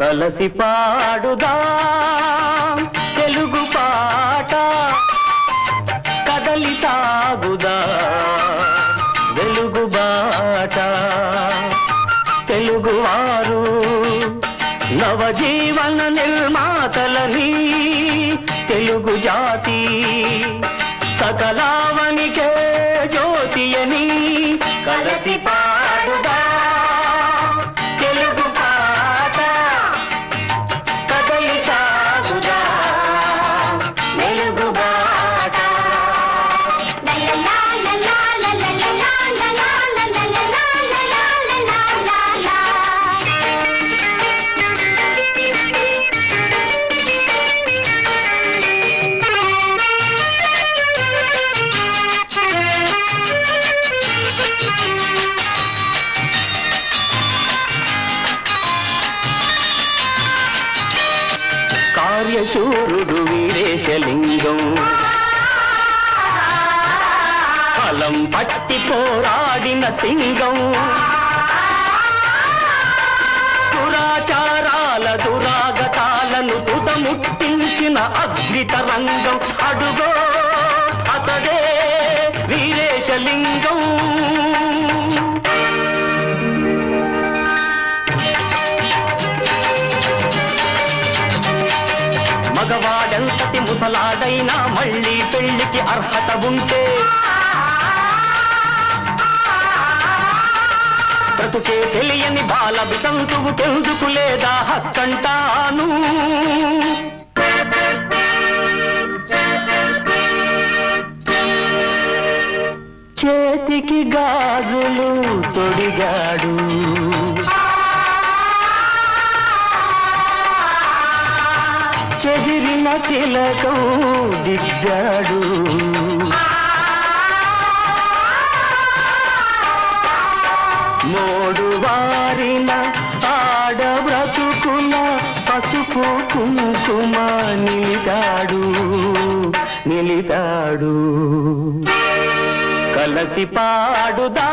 కలసి పాడుదా. తెలుగు పాట కదలి తాగుదా. వెలుగు బాట తెలుగువారు నవజీవన నిర్మాతలని తెలుగు జాతి సకలావనికే జ్యోతియని కలసి పా కార్యశూరుడు వీరేశలింగం. ఫలం పట్టి పోరాడిన సింగం. దురాచారాల దురాగతాలను తుదముట్టించిన అద్భుత రంగం అడుగో అతడే వీరేశలింగం. మగవాడెంతటి ముసలాడైనా మళ్ళీ పెళ్ళికి అర్హత ఉంటే బ్రతుకే తెలియని బాల వితంతువు తెందుకు లేదా హక్కంటాను. చేతికి గాజులు తొడిగాడు. చెదిరిన తిలకం దిద్దాడు. మోడు వారిన ఆడ బ్రతుకుల పసుపు కుంకుమ నిలిదాడు నిలిదాడు కలసి పాడుదా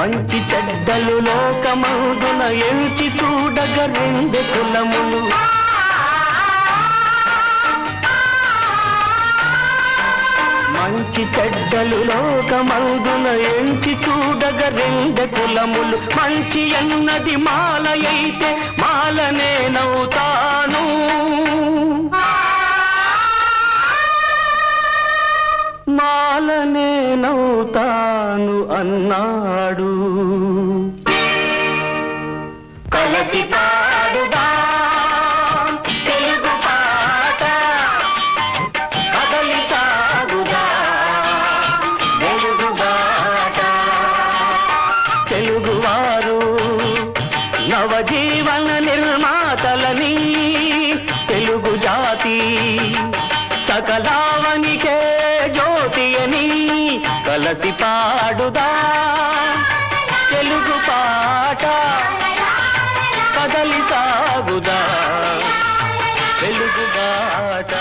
మంచి చెడ్డలు లోకమౌదున ఎంచి చూడగ రెండు కులములు. మంచి చెడ్డలు లోకమందున ఎంచి చూడగ రెండు కులములు. మంచి అన్నది మాల అయితే మాలనే నవ్వుతాను. మాలనే నవ్వుతాను అన్నాడు. కలసి పాడుదా తెలుగు పాట కదలి సాగుదా వెలుగు బాట. తెలుగువారు నవజీవన నిర్మాతలని తెలుగు జాతి సకలావనికే జ్యోతి అని కలసి పాడుదా? తెలుగు పాట కదలి సాగుదా తెలుగు బాట